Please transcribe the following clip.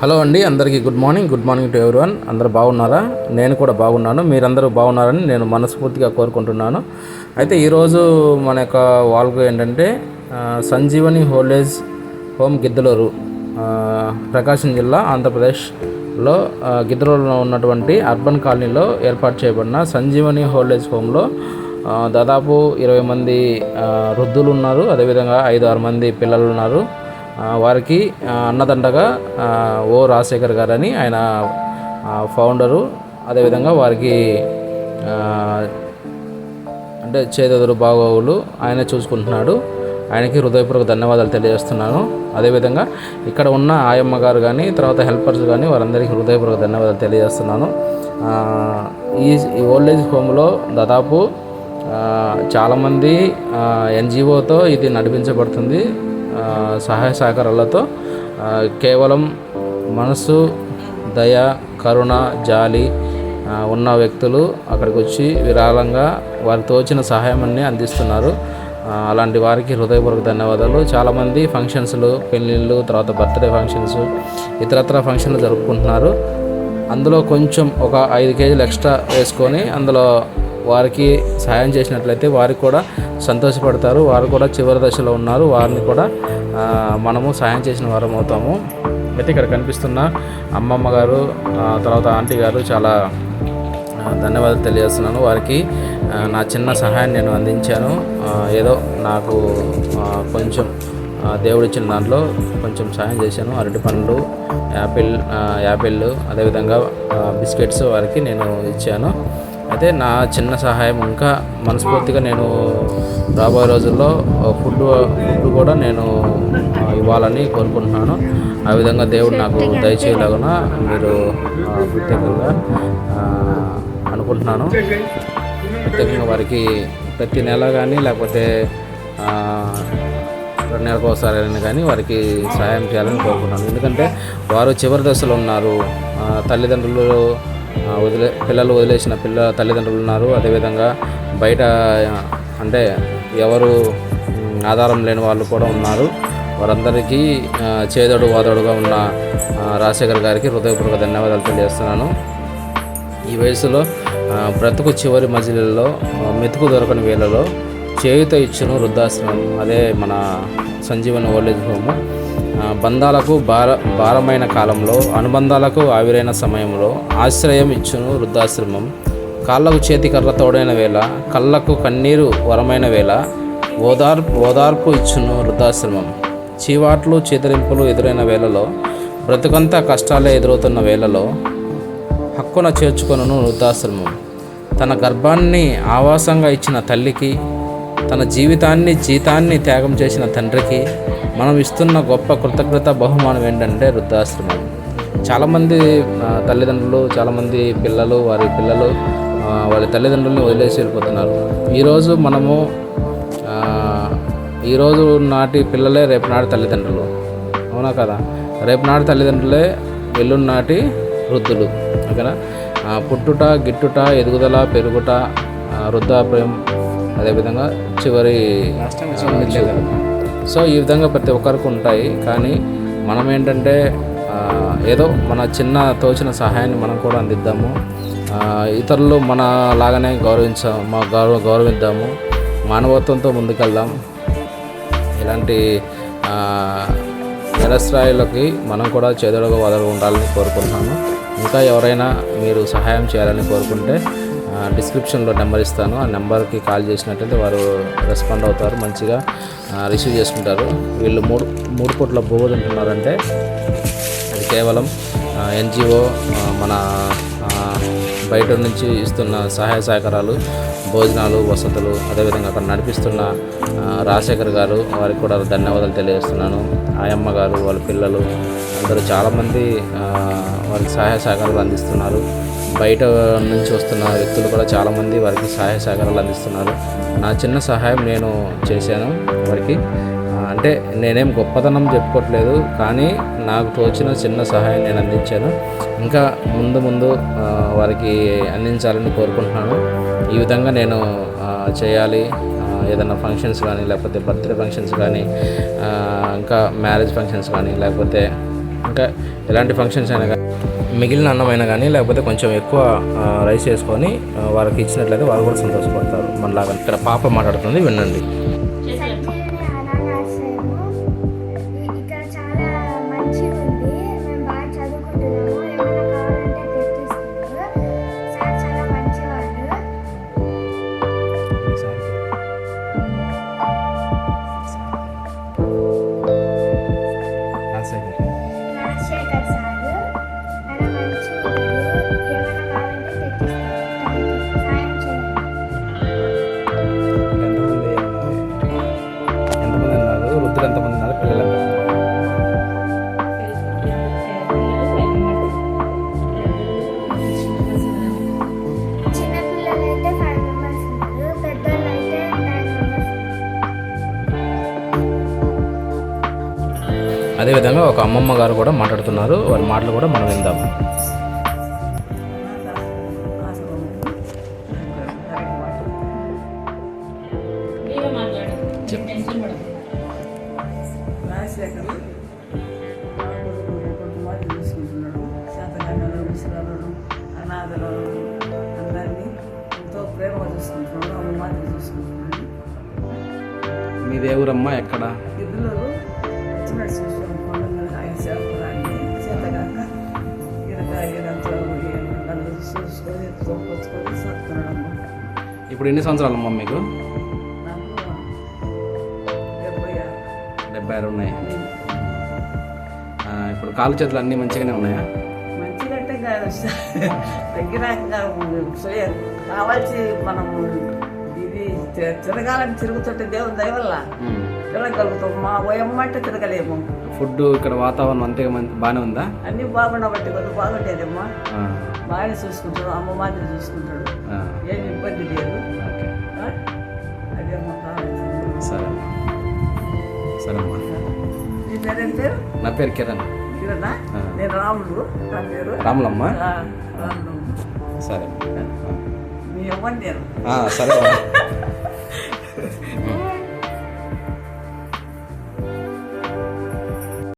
Hello అండి అందరికీ good morning good morning to everyone. అందరూ బాగున్నారా? నేను కూడా బాగున్నాను. మీరందరూ బాగున్నారని నేను మనస్ఫూర్తిగా కోరుకుంటున్నాను. అయితే ఈరోజు మన యొక్క వాల్గు ఏంటంటే Sanjeevani old age home Giddalur Prakasam జిల్లా ఆంధ్రప్రదేశ్లో గిద్దలూరులో ఉన్నటువంటి అర్బన్ కాలనీలో ఏర్పాటు చేయబడిన సంజీవని హోల్డేజ్ హోమ్లో దాదాపు ఇరవై మంది వృద్ధులు ఉన్నారు. అదేవిధంగా ఐదు ఆరు మంది పిల్లలు ఉన్నారు. వారికి అన్నదండగా ఓ రాజశేఖర్ గారని ఆయన ఫౌండరు. అదేవిధంగా వారికి అంటే చేదెదురు బాగోగులు ఆయన చూసుకుంటున్నాడు. ఆయనకి హృదయపూర్వక ధన్యవాదాలు తెలియజేస్తున్నాను. అదేవిధంగా ఇక్కడ ఉన్న ఆయమ్మ గారు కానీ తర్వాత హెల్పర్స్ కానీ వారందరికీ హృదయపూర్వక ధన్యవాదాలు తెలియజేస్తున్నాను. ఈ ఓల్డ్ ఏజ్ హోమ్లో దాదాపు చాలామంది ఎన్జిఓతో ఇది నడిపించబడుతుంది. సహాయ సహకారాలతో కేవలం మనసు దయ కరుణ జాలి ఉన్న వ్యక్తులు అక్కడికి వచ్చి విరాళంగా వారు తోచిన సహాయాన్ని అందిస్తున్నారు. అలాంటి వారికి హృదయపూర్వక ధన్యవాదాలు. చాలామంది ఫంక్షన్స్లు పెళ్ళిళ్ళు తర్వాత బర్త్డే ఫంక్షన్స్ ఇతరత్ర ఫంక్షన్లు జరుపుకుంటున్నారు. అందులో కొంచెం ఒక ఐదు కేజీలు ఎక్స్ట్రా వేసుకొని అందులో వారికి సహాయం చేసినట్లయితే వారికి కూడా సంతోషపడతారు. వారు కూడా చివరి దశలో ఉన్నారు. వారిని కూడా మనము సహాయం చేసిన వారం అవుతాము. అయితే ఇక్కడ కనిపిస్తున్న అమ్మమ్మ గారు తర్వాత ఆంటీ గారు చాలా ధన్యవాదాలు తెలియజేస్తున్నాను. వారికి నా చిన్న సహాయాన్ని నేను అందించాను. ఏదో నాకు కొంచెం దేవుడిచ్చిన దాంట్లో కొంచెం సహాయం చేశాను. అరటి పండ్లు యాపిల్ యాపిల్ అదేవిధంగా బిస్కెట్స్ వారికి నేను ఇచ్చాను. అయితే నా చిన్న సహాయం ఇంకా మనస్ఫూర్తిగా నేను రాబోయే రోజుల్లో ఫుడ్ ఫుడ్ కూడా నేను ఇవ్వాలని కోరుకుంటున్నాను. ఆ విధంగా దేవుడు నాకు దయచేయలాగున మీరు ప్రత్యేకంగా అనుకుంటున్నాను. ప్రత్యేకంగా వారికి ప్రతి నెల కానీ లేకపోతే రెండు నెలలకు ఒకసారి కానీ వారికి సహాయం చేయాలని కోరుకుంటున్నాను. ఎందుకంటే వారు చివరి దశలో ఉన్నారు. తల్లిదండ్రులు వదిలే పిల్లలు వదిలేసిన పిల్ల తల్లిదండ్రులు ఉన్నారు. అదేవిధంగా బయట అంటే ఎవరు ఆధారం లేని వాళ్ళు కూడా ఉన్నారు. వారందరికీ చేదడు చేదోడు వాదోడుగా ఉన్న రాజశేఖర్ గారికి హృదయపూర్వక ధన్యవాదాలు తెలియజేస్తున్నాను. ఈ వయసులో బ్రతుకు చివరి మజిలీలో మెతుకు దొరకని వేళలో చేయుత ఇచ్చును వృద్ధాశ్రమం. అదే మన సంజీవని ఓల్డేజ్ హోము. బంధాలకు భార భారమైన కాలంలో అనుబంధాలకు ఆవిరైన సమయంలో ఆశ్రయం ఇచ్చును వృద్ధాశ్రమం. కాళ్ళకు చేతి కర్ర తోడైన వేళ కళ్ళకు కన్నీరు వరమైన వేళ ఓదార్ ఓదార్పు ఇచ్చును వృద్ధాశ్రమం. చీవాట్లు చేతరింపులు ఎదురైన వేళలో బ్రతుకంతా కష్టాలే ఎదురవుతున్న వేళలో హక్కున చేర్చుకొనును వృద్ధాశ్రమం. తన గర్భాన్ని ఆవాసంగా ఇచ్చిన తల్లికి తన జీవితాన్ని జీతాన్ని త్యాగం చేసిన తండ్రికి మనం ఇస్తున్న గొప్ప కృతజ్ఞత బహుమానం ఏంటంటే వృద్ధాశ్రమం. చాలామంది తల్లిదండ్రులు చాలామంది పిల్లలు వారి పిల్లలు వారి వాళ్ళ తల్లిదండ్రుల్ని వదిలేసి వెళ్ళిపోతున్నారు. ఈరోజు మనము ఈరోజు నాటి పిల్లలే రేపు నాటి తల్లిదండ్రులు. అవునా కదా? రేపు నాటి తల్లిదండ్రులే ఎల్లుండి నాటి వృద్ధులు. ఓకేనా? పుట్టుట గిట్టుట ఎదుగుదల పెరుగుట వృద్ధాప్రయం వృద్ధాప్యం అదేవిధంగా చివరి. సో ఈ విధంగా ప్రతి ఒక్కరికి ఉంటాయి కానీ మనం ఏంటంటే ఏదో మన చిన్న తోచిన సహాయాన్ని మనం కూడా అందిద్దాము. ఇతరులు మన లాగానే గౌరవించ మా గౌరవ గౌరవిద్దాము. మానవత్వంతో ముందుకెళ్దాం. ఇలాంటి నిరస్రాయులకి మనం కూడా చేదోడుగా వదలుగా ఉండాలని కోరుకుంటున్నాను. ఇంకా ఎవరైనా మీరు సహాయం చేయాలని కోరుకుంటే డిస్క్రిప్షన్లో నెంబర్ ఇస్తాను. ఆ నెంబర్కి కాల్ చేసినట్లయితే వారు రెస్పాండ్ అవుతారు మంచిగా రిసీవ్ చేసుకుంటారు. వీళ్ళు మూడు మూడు పూట్ల బోధ ఉంటున్నారంటే అది కేవలం ఎన్జిఓ మన బయట నుంచి ఇస్తున్న సహాయ సహకారాలు భోజనాలు వసతులు అదేవిధంగా అక్కడ నడిపిస్తున్న రాజశేఖర్ గారు వారికి కూడా ధన్యవాదాలు తెలియజేస్తున్నాను. ఆయమ్మ గారు వాళ్ళ పిల్లలు అందరూ చాలామంది వారికి సహాయ సహకారాలు అందిస్తున్నారు. బయట నుంచి వస్తున్న వ్యక్తులు కూడా చాలామంది వారికి సహాయ సహకారాలు అందిస్తున్నారు. నా చిన్న సహాయం నేను చేశాను వారికి. అంటే నేనేం గొప్పతనం చెప్పుకోవట్లేదు కానీ నాకు తోచిన చిన్న సహాయం నేను అందించాను. ఇంకా ముందు ముందు వారికి అందించాలని కోరుకుంటున్నాను. ఈ విధంగా నేను చేయాలి. ఏదైనా ఫంక్షన్స్ కానీ లేకపోతే బర్త్డే ఫంక్షన్స్ కానీ ఇంకా మ్యారేజ్ ఫంక్షన్స్ కానీ లేకపోతే ఇంకా ఎలాంటి ఫంక్షన్స్ అయినా కానీ మిగిలిన అన్నమైనా కానీ లేకపోతే కొంచెం ఎక్కువ రైస్ వేసుకొని వారికి ఇచ్చినట్లయితే వారు కూడా సంతోషపడతారు. మనలాగా ఇక్కడ పాప మాట్లాడుతుంది వినండి. అదేవిధంగా ఒక అమ్మమ్మ గారు కూడా మాట్లాడుతున్నారు. వారి మాటలు కూడా మనం విందాం. రాజశేఖర్ కొంతమంది ఇప్పుడు ఎన్ని సంవత్సరాలు అమ్మ మీకు? డెబ్బై ఆరు ఉన్నాయి. ఇప్పుడు కాలు చేతులు అన్నీ మంచిగానే ఉన్నాయా? మంచిదంటే కాదు దగ్గర కావాల్సి మనం ఇది తిరగాలని తిరుగుతుంటే దేవుని దయ వల్ల తిరగలుగుతాం మా ఓయమ్మ అంటే తిరగలేము. ఫుడ్ ఇక్కడ వాతావరణం అంతే మంచి బాగానే ఉందా? అన్నీ బాగుండబట్టి కొద్దిగా బాగుండేదమ్మా బాగానే చూసుకుంటాడు అమ్మ మాదిరి చూసుకుంటాడు. ఏమి ఇబ్బంది లేదు. సరే అమ్మా సరే. అమ్మా నీ పేరేం పేరు? నా పేరు కిరణ్. కిరణా. నేను రాములు నా పేరు? రాములమ్మ? సరే. మీ అమ్మని నేను. సరే అమ్మా. అమ్మ